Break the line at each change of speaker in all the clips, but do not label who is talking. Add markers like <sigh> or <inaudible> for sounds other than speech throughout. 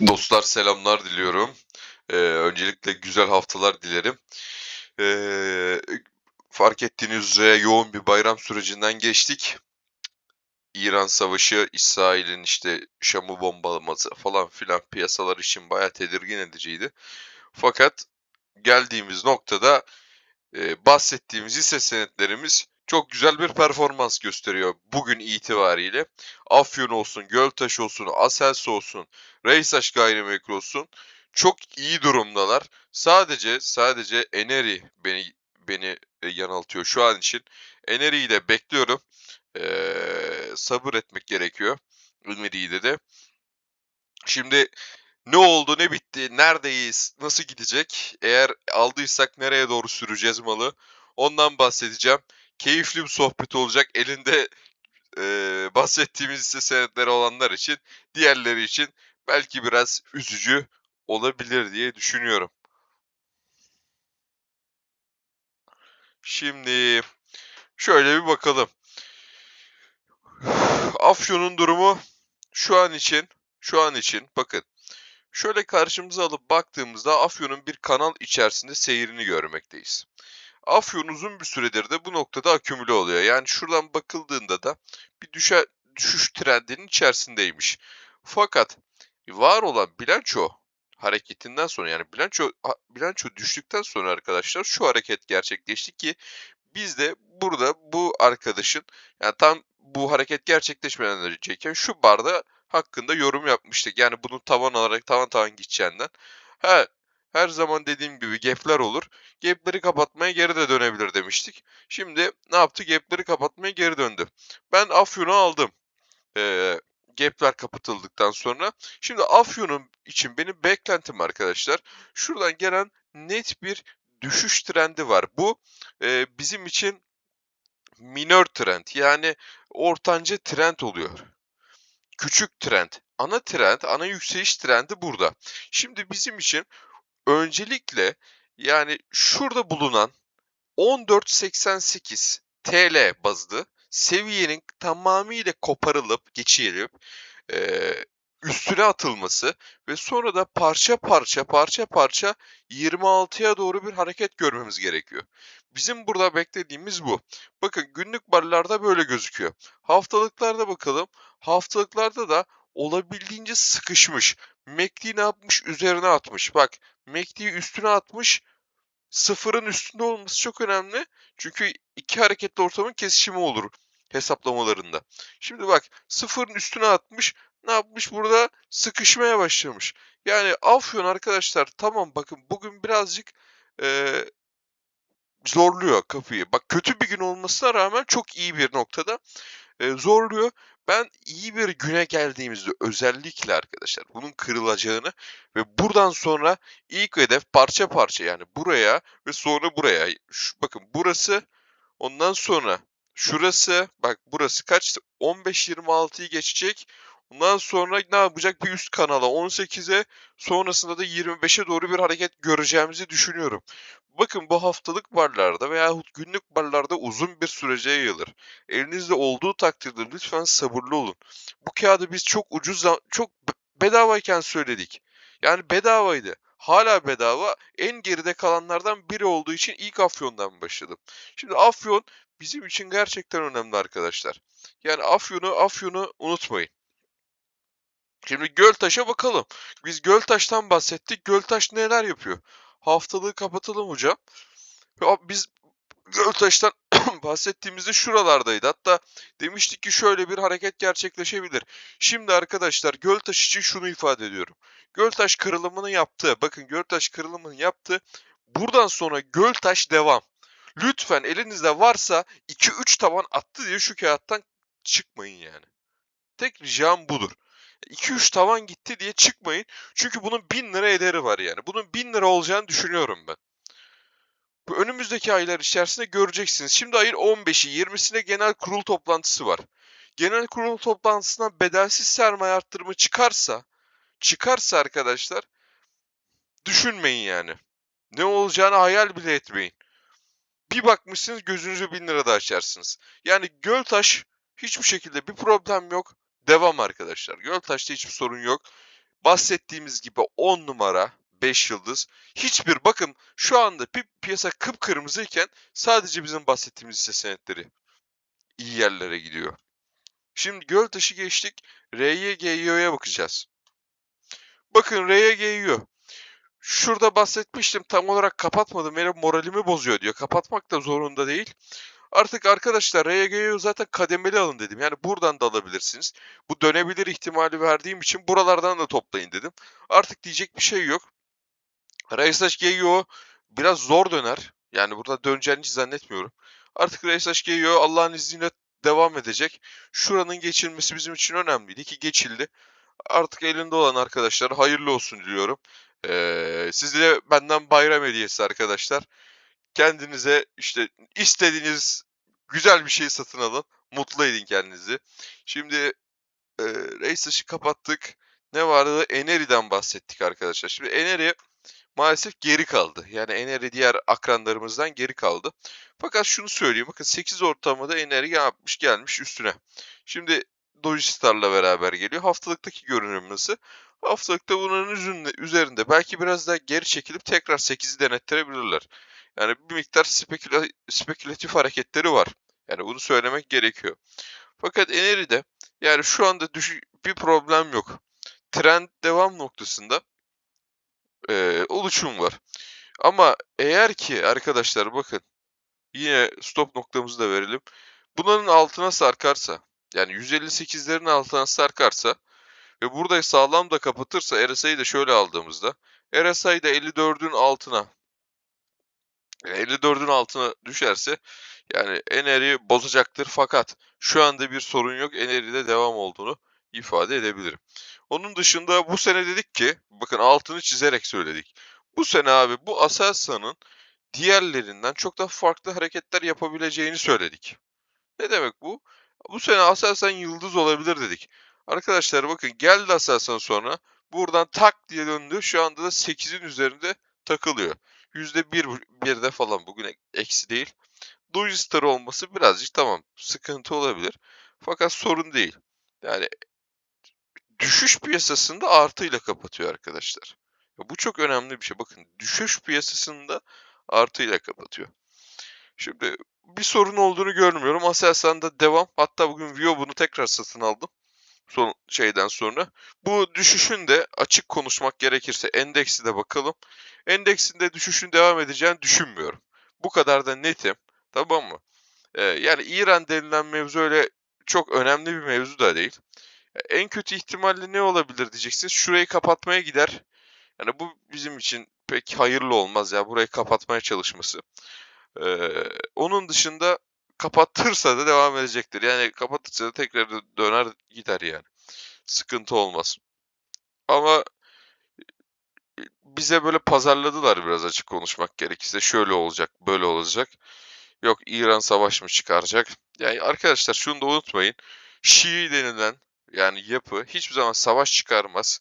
Dostlar selamlar diliyorum. Eee, öncelikle güzel haftalar dilerim. Eee, fark ettiğiniz üzere yoğun bir bayram sürecinden geçtik. İran Savaşı, İsrail'in işte Şam'ı bombalaması falan filan piyasalar için bayağı tedirgin ediciydi. Fakat geldiğimiz noktada eee, bahsettiğimiz hisse senetlerimiz çok güzel bir performans gösteriyor bugün itibariyle. Afyon olsun, Göltaş olsun, Asels olsun, Reysaş Gayrimenkul olsun çok iyi durumdalar. Sadece sadece Eneri beni beni e, yanıltıyor şu an için. Eneri'yi de bekliyorum. Eee, sabır etmek gerekiyor. Eneri'yi de de. Şimdi ne oldu, ne bitti, neredeyiz, nasıl gidecek? Eğer aldıysak nereye doğru süreceğiz malı? Ondan bahsedeceğim. Keyifli bir sohbet olacak. Elinde eee, bahsettiğimiz hisse senetleri olanlar için, diğerleri için belki biraz üzücü olabilir diye düşünüyorum. Şimdi şöyle bir bakalım. Afyon'un durumu şu an için, şu an için bakın. Şöyle karşımıza alıp baktığımızda Afyon'un bir kanal içerisinde seyrini görmekteyiz. Afyon uzun bir süredir de bu noktada akümüle oluyor. Yani şuradan bakıldığında da bir düşe, düşüş trendinin içerisindeymiş. Fakat var olan bilanço hareketinden sonra yani bilanço bilanço düştükten sonra arkadaşlar şu hareket gerçekleşti ki biz de burada bu arkadaşın yani tam bu hareket gerçekleşmeden önceyken şu barda hakkında yorum yapmıştık. Yani bunun tavan olarak tavan tavan gideceğinden. Ha, her zaman dediğim gibi gap'ler olur. Gap'leri kapatmaya geri de dönebilir demiştik. Şimdi ne yaptı? Gap'leri kapatmaya geri döndü. Ben Afyon'u aldım. Ee, gap'ler kapatıldıktan sonra. Şimdi Afyon'un için benim beklentim arkadaşlar. Şuradan gelen net bir düşüş trendi var. Bu e, bizim için minör trend yani ortanca trend oluyor. Küçük trend. Ana trend, ana yükseliş trendi burada. Şimdi bizim için öncelikle yani şurada bulunan 14.88 TL bazlı seviyenin tamamıyla koparılıp geçirilip eee, üstüne atılması ve sonra da parça parça parça parça 26'ya doğru bir hareket görmemiz gerekiyor. Bizim burada beklediğimiz bu. Bakın günlük barlarda böyle gözüküyor. Haftalıklarda bakalım. Haftalıklarda da olabildiğince sıkışmış. MACD ne yapmış? Üzerine atmış. Bak MACD'yi üstüne atmış sıfırın üstünde olması çok önemli. Çünkü iki hareketli ortamın kesişimi olur hesaplamalarında. Şimdi bak sıfırın üstüne atmış. Ne yapmış burada? Sıkışmaya başlamış. Yani Afyon arkadaşlar tamam bakın bugün birazcık eee, zorluyor kapıyı. Bak kötü bir gün olmasına rağmen çok iyi bir noktada e, zorluyor. Ben iyi bir güne geldiğimizde özellikle arkadaşlar bunun kırılacağını ve buradan sonra ilk hedef parça parça yani buraya ve sonra buraya. Şu, bakın burası ondan sonra şurası bak burası kaç 15-26'yı geçecek. Ondan sonra ne yapacak? Bir üst kanala 18'e sonrasında da 25'e doğru bir hareket göreceğimizi düşünüyorum. Bakın bu haftalık barlarda veyahut günlük barlarda uzun bir sürece yayılır. Elinizde olduğu takdirde lütfen sabırlı olun. Bu kağıdı biz çok ucuz, çok be- bedavayken söyledik. Yani bedavaydı. Hala bedava. En geride kalanlardan biri olduğu için ilk Afyon'dan başladım. Şimdi Afyon bizim için gerçekten önemli arkadaşlar. Yani Afyon'u Afyon'u unutmayın. Şimdi Göltaş'a bakalım. Biz Göltaş'tan bahsettik. Göltaş neler yapıyor? Haftalığı kapatalım hocam. Ya biz Göltaş'tan <coughs> bahsettiğimizde şuralardaydı. Hatta demiştik ki şöyle bir hareket gerçekleşebilir. Şimdi arkadaşlar Göltaş için şunu ifade ediyorum. Göltaş kırılımını yaptı. Bakın Göltaş kırılımını yaptı. Buradan sonra Göltaş devam. Lütfen elinizde varsa 2-3 tavan attı diye şu kağıttan çıkmayın yani. Tek ricam budur. 2-3 tavan gitti diye çıkmayın. Çünkü bunun 1000 lira ederi var yani. Bunun 1000 lira olacağını düşünüyorum ben. Bu önümüzdeki aylar içerisinde göreceksiniz. Şimdi ayın 15'i 20'sinde genel kurul toplantısı var. Genel kurul toplantısına bedelsiz sermaye arttırımı çıkarsa, çıkarsa arkadaşlar düşünmeyin yani. Ne olacağını hayal bile etmeyin. Bir bakmışsınız gözünüzü 1000 lirada açarsınız. Yani Göltaş hiçbir şekilde bir problem yok. Devam arkadaşlar. Göltaş'ta hiçbir sorun yok. bahsettiğimiz gibi 10 numara 5 yıldız. Hiçbir bakın şu anda pi piyasa kıpkırmızıyken sadece bizim bahsettiğimiz hisse senetleri iyi yerlere gidiyor. Şimdi Göltaş'ı geçtik. RYGYO'ya bakacağız. Bakın RYGYO. Şurada bahsetmiştim tam olarak kapatmadım. Benim moralimi bozuyor diyor. Kapatmak da zorunda değil. Artık arkadaşlar RYG'yi zaten kademeli alın dedim. Yani buradan da alabilirsiniz. Bu dönebilir ihtimali verdiğim için buralardan da toplayın dedim. Artık diyecek bir şey yok. GYO biraz zor döner. Yani burada döneceğini hiç zannetmiyorum. Artık GYO Allah'ın izniyle devam edecek. Şuranın geçilmesi bizim için önemliydi ki geçildi. Artık elinde olan arkadaşlar hayırlı olsun diliyorum. Ee, size benden bayram hediyesi arkadaşlar. Kendinize işte istediğiniz güzel bir şey satın alın. Mutlu edin kendinizi. Şimdi e, Racesh'ı kapattık. Ne vardı? Enery'den bahsettik arkadaşlar. Şimdi Enery maalesef geri kaldı. Yani Enery diğer akranlarımızdan geri kaldı. Fakat şunu söyleyeyim. Bakın 8 ortamada Enery yapmış gelmiş üstüne. Şimdi Dogistar'la beraber geliyor. Haftalıktaki görünüm nasıl? Haftalıkta bunun üzerinde belki biraz daha geri çekilip tekrar 8'i denettirebilirler. Yani bir miktar speküla, spekülatif hareketleri var. Yani bunu söylemek gerekiyor. Fakat Enery'de yani şu anda düş bir problem yok. Trend devam noktasında e, oluşum var. Ama eğer ki arkadaşlar bakın yine stop noktamızı da verelim. Bunların altına sarkarsa yani 158'lerin altına sarkarsa ve burada sağlam da kapatırsa RSI'yi de şöyle aldığımızda RSI de 54'ün altına 54'ün altına düşerse yani Ener'i bozacaktır fakat şu anda bir sorun yok. Ener'de devam olduğunu ifade edebilirim. Onun dışında bu sene dedik ki bakın altını çizerek söyledik. Bu sene abi bu Aselsan'ın diğerlerinden çok daha farklı hareketler yapabileceğini söyledik. Ne demek bu? Bu sene Aselsan yıldız olabilir dedik. Arkadaşlar bakın geldi Aselsan sonra buradan tak diye döndü. Şu anda da 8'in üzerinde takılıyor. %1 birde falan bugün eksi değil. Doji Star olması birazcık tamam sıkıntı olabilir. Fakat sorun değil. Yani düşüş piyasasında artıyla kapatıyor arkadaşlar. Bu çok önemli bir şey. Bakın düşüş piyasasında artıyla kapatıyor. Şimdi bir sorun olduğunu görmüyorum. Aselsan'da devam. Hatta bugün Vio bunu tekrar satın aldım. Son şeyden sonra. Bu düşüşün de açık konuşmak gerekirse endeksi de bakalım. Endeksinde düşüşün devam edeceğini düşünmüyorum. Bu kadar da netim. Tamam mı? Ee, yani İran denilen mevzu öyle çok önemli bir mevzu da değil. En kötü ihtimalle ne olabilir diyeceksiniz. Şurayı kapatmaya gider. Yani bu bizim için pek hayırlı olmaz ya burayı kapatmaya çalışması. Ee, onun dışında kapatırsa da devam edecektir. Yani kapatırsa da tekrar döner gider yani. Sıkıntı olmaz. Ama bize böyle pazarladılar biraz açık konuşmak gerekirse. Şöyle olacak, böyle olacak. Yok İran savaş mı çıkaracak? Yani arkadaşlar şunu da unutmayın. Şii denilen yani yapı hiçbir zaman savaş çıkarmaz.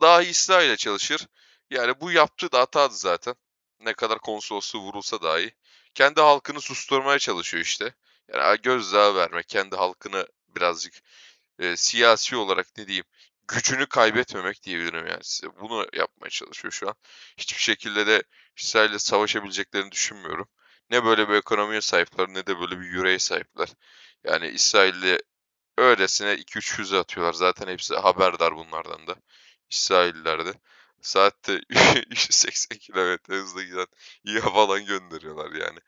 Daha İsrail'e çalışır. Yani bu yaptığı da hatadı zaten. Ne kadar konsolosluğu vurulsa dahi. Kendi halkını susturmaya çalışıyor işte. Yani gözdağı vermek, kendi halkını birazcık e, siyasi olarak ne diyeyim gücünü kaybetmemek diyebilirim yani size. Bunu yapmaya çalışıyor şu an. Hiçbir şekilde de İsrail'le savaşabileceklerini düşünmüyorum. Ne böyle bir ekonomiye sahipler ne de böyle bir yüreğe sahipler. Yani İsrail'le öylesine 2-3 füze atıyorlar. Zaten hepsi haberdar bunlardan da. İsrailliler de. Saatte <laughs> 180 km hızla giden İHA falan gönderiyorlar yani.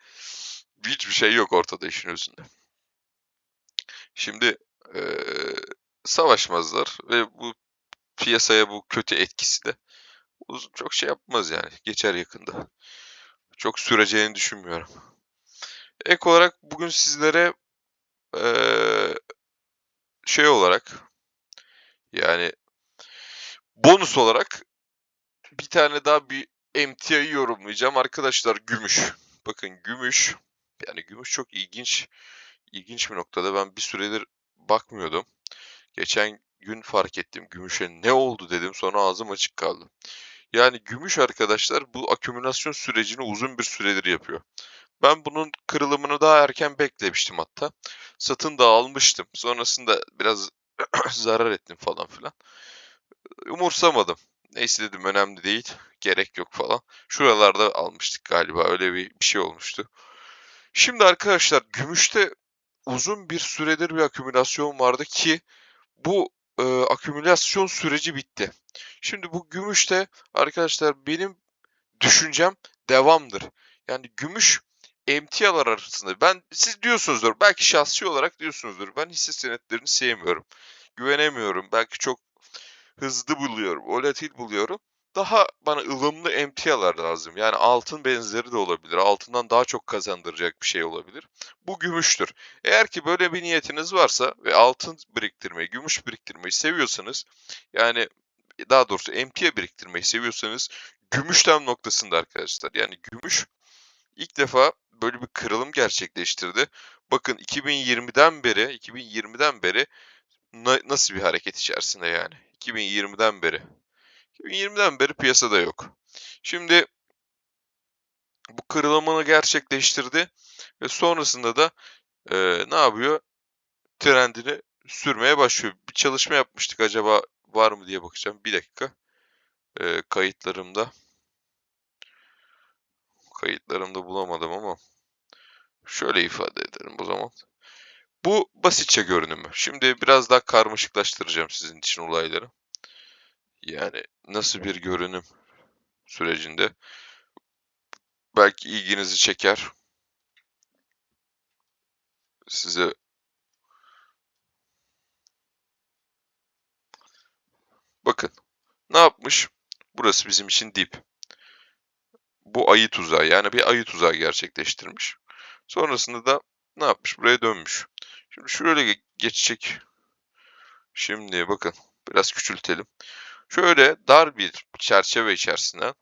Hiçbir şey yok ortada işin özünde. Şimdi ee, savaşmazlar ve bu piyasaya bu kötü etkisi de uzun çok şey yapmaz yani. Geçer yakında. Çok süreceğini düşünmüyorum. Ek olarak bugün sizlere ee, şey olarak yani bonus olarak bir tane daha bir MTI'yi yorumlayacağım arkadaşlar gümüş. Bakın gümüş yani gümüş çok ilginç ilginç bir noktada ben bir süredir bakmıyordum. Geçen gün fark ettim gümüşe ne oldu dedim sonra ağzım açık kaldı. Yani gümüş arkadaşlar bu akümülasyon sürecini uzun bir süredir yapıyor. Ben bunun kırılımını daha erken beklemiştim hatta. Satın da almıştım. Sonrasında biraz <clears throat> zarar ettim falan filan. Umursamadım. Neyse dedim önemli değil. Gerek yok falan. Şuralarda almıştık galiba. Öyle bir, bir şey olmuştu. Şimdi arkadaşlar gümüşte uzun bir süredir bir akümülasyon vardı ki bu e, akümülasyon süreci bitti. Şimdi bu gümüşte arkadaşlar benim düşüncem devamdır. Yani gümüş emtialar arasında ben siz diyorsunuzdur belki şahsi olarak diyorsunuzdur ben hisse senetlerini sevmiyorum. Güvenemiyorum. Belki çok hızlı buluyorum. Volatil buluyorum. Daha bana ılımlı emtialar lazım. Yani altın benzeri de olabilir. Altından daha çok kazandıracak bir şey olabilir. Bu gümüştür. Eğer ki böyle bir niyetiniz varsa ve altın biriktirmeyi, gümüş biriktirmeyi seviyorsanız yani daha doğrusu emtia biriktirmeyi seviyorsanız gümüşten noktasında arkadaşlar. Yani gümüş ilk defa böyle bir kırılım gerçekleştirdi. Bakın 2020'den beri 2020'den beri na- nasıl bir hareket içerisinde yani? 2020'den beri. 2020'den beri piyasada yok. Şimdi bu kırılımını gerçekleştirdi ve sonrasında da e, ne yapıyor? Trendini sürmeye başlıyor. Bir çalışma yapmıştık acaba var mı diye bakacağım. Bir dakika. E, kayıtlarımda kayıtlarımda bulamadım ama şöyle ifade ederim o zaman. Bu basitçe görünümü. Şimdi biraz daha karmaşıklaştıracağım sizin için olayları. Yani nasıl bir görünüm sürecinde belki ilginizi çeker. Size bakın ne yapmış? Burası bizim için dip. Bu ayı tuzağı yani bir ayı tuzağı gerçekleştirmiş. Sonrasında da ne yapmış? Buraya dönmüş. Şimdi şöyle geçecek. Şimdi bakın biraz küçültelim. Şöyle dar bir çerçeve içerisinde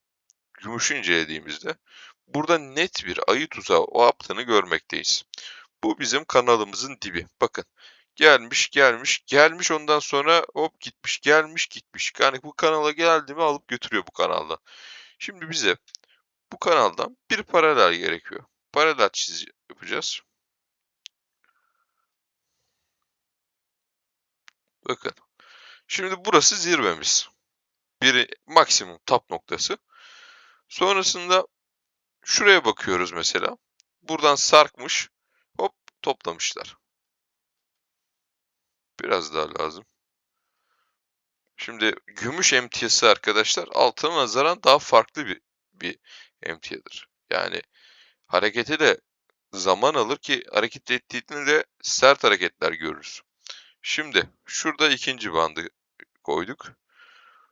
gümüşü incelediğimizde burada net bir ayı tuzağı o yaptığını görmekteyiz. Bu bizim kanalımızın dibi. Bakın gelmiş gelmiş gelmiş ondan sonra hop gitmiş gelmiş gitmiş. Yani bu kanala geldi mi alıp götürüyor bu kanalda. Şimdi bize bu kanaldan bir paralel gerekiyor. Paralel çiz yapacağız. Bakın. Şimdi burası zirvemiz. Bir maksimum tap noktası. Sonrasında şuraya bakıyoruz mesela. Buradan sarkmış. Hop toplamışlar. Biraz daha lazım. Şimdi gümüş emtiyası arkadaşlar altına nazaran daha farklı bir, bir emtiyadır. Yani hareketi de zaman alır ki hareket ettiğinde de sert hareketler görürüz. Şimdi şurada ikinci bandı koyduk.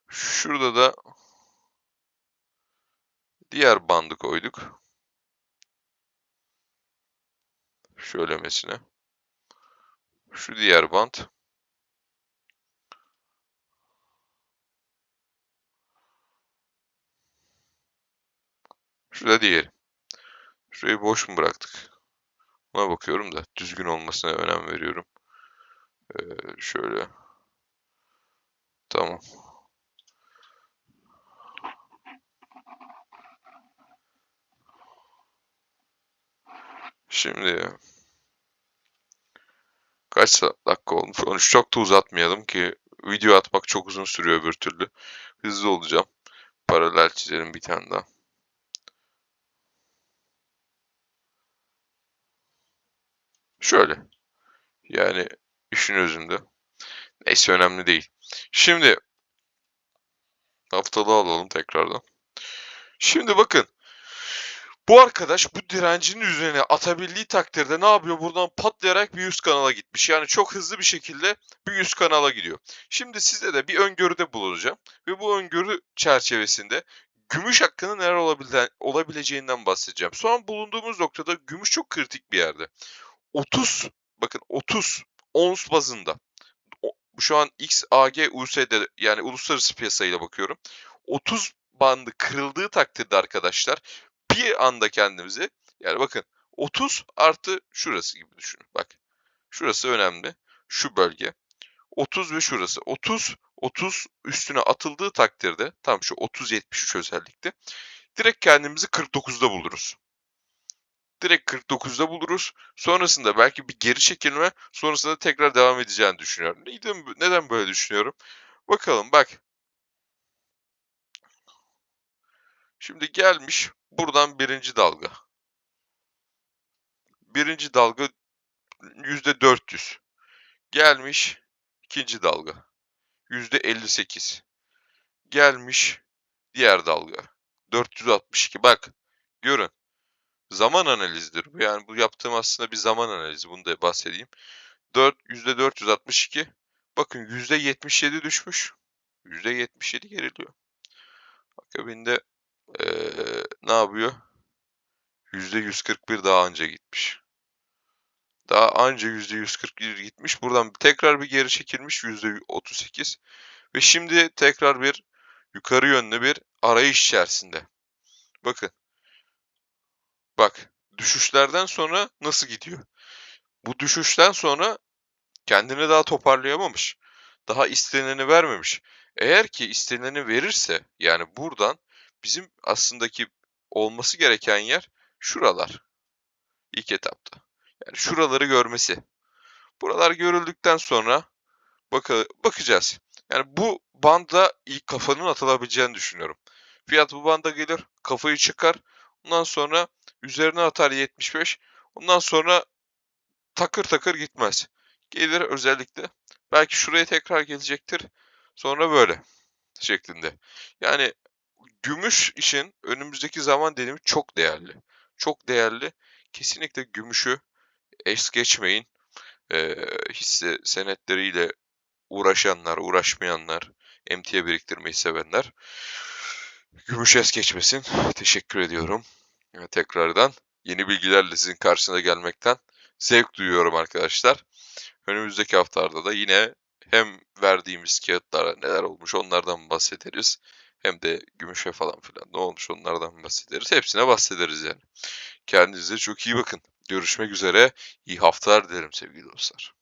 Şurada da diğer bandı koyduk. Şöylemesine. Şu diğer band. Şurada diğeri. Şurayı boş mu bıraktık? Buna bakıyorum da düzgün olmasına önem veriyorum. Ee, şöyle. Tamam. Şimdi kaç dakika olmuş? 13 çok da uzatmayalım ki video atmak çok uzun sürüyor bir türlü. Hızlı olacağım. Paralel çizelim bir tane daha. Şöyle. Yani işin özünde. Neyse önemli değil. Şimdi haftalığı alalım tekrardan. Şimdi bakın. Bu arkadaş bu direncinin üzerine atabildiği takdirde ne yapıyor? Buradan patlayarak bir üst kanala gitmiş. Yani çok hızlı bir şekilde bir üst kanala gidiyor. Şimdi size de bir öngörüde bulunacağım. Ve bu öngörü çerçevesinde gümüş hakkında neler olabile olabileceğinden bahsedeceğim. Şu an bulunduğumuz noktada gümüş çok kritik bir yerde. 30 bakın 30 ons bazında şu an XAG USD yani uluslararası piyasayla bakıyorum. 30 bandı kırıldığı takdirde arkadaşlar bir anda kendimizi yani bakın 30 artı şurası gibi düşünün. Bak şurası önemli. Şu bölge. 30 ve şurası. 30 30 üstüne atıldığı takdirde tam şu 30 73 özellikle direkt kendimizi 49'da buluruz direkt 49'da buluruz. Sonrasında belki bir geri çekilme sonrasında tekrar devam edeceğini düşünüyorum. Neden, neden böyle düşünüyorum? Bakalım bak. Şimdi gelmiş buradan birinci dalga. Birinci dalga %400. Gelmiş ikinci dalga. %58. Gelmiş diğer dalga. 462. Bak görün. Zaman analizidir bu. Yani bu yaptığım aslında bir zaman analizi. Bunu da bahsedeyim. 4, yüzde 462. Bakın yüzde 77 düşmüş. Yüzde 77 geriliyor. Akabinde ee, ne yapıyor? Yüzde 141 daha anca gitmiş. Daha anca yüzde 141 gitmiş. Buradan tekrar bir geri çekilmiş yüzde 38. Ve şimdi tekrar bir yukarı yönlü bir arayış içerisinde. Bakın. Bak. Düşüşlerden sonra nasıl gidiyor? Bu düşüşten sonra kendini daha toparlayamamış. Daha isteneni vermemiş. Eğer ki isteneni verirse yani buradan bizim aslındaki olması gereken yer şuralar. İlk etapta. Yani şuraları görmesi. Buralar görüldükten sonra bak bakacağız. Yani bu banda ilk kafanın atılabileceğini düşünüyorum. Fiyat bu banda gelir, kafayı çıkar. Ondan sonra üzerine atar 75. Ondan sonra takır takır gitmez. Gelir özellikle. Belki şuraya tekrar gelecektir. Sonra böyle şeklinde. Yani gümüş için önümüzdeki zaman dilimi çok değerli. Çok değerli. Kesinlikle gümüşü es geçmeyin. Ee, hisse senetleriyle uğraşanlar, uğraşmayanlar, emtia biriktirmeyi sevenler gümüş es geçmesin. Teşekkür ediyorum. Ve tekrardan yeni bilgilerle sizin karşısına gelmekten zevk duyuyorum arkadaşlar. Önümüzdeki haftalarda da yine hem verdiğimiz kağıtlara neler olmuş onlardan bahsederiz. Hem de gümüşe falan filan ne olmuş onlardan bahsederiz. Hepsine bahsederiz yani. Kendinize çok iyi bakın. Görüşmek üzere. İyi haftalar dilerim sevgili dostlar.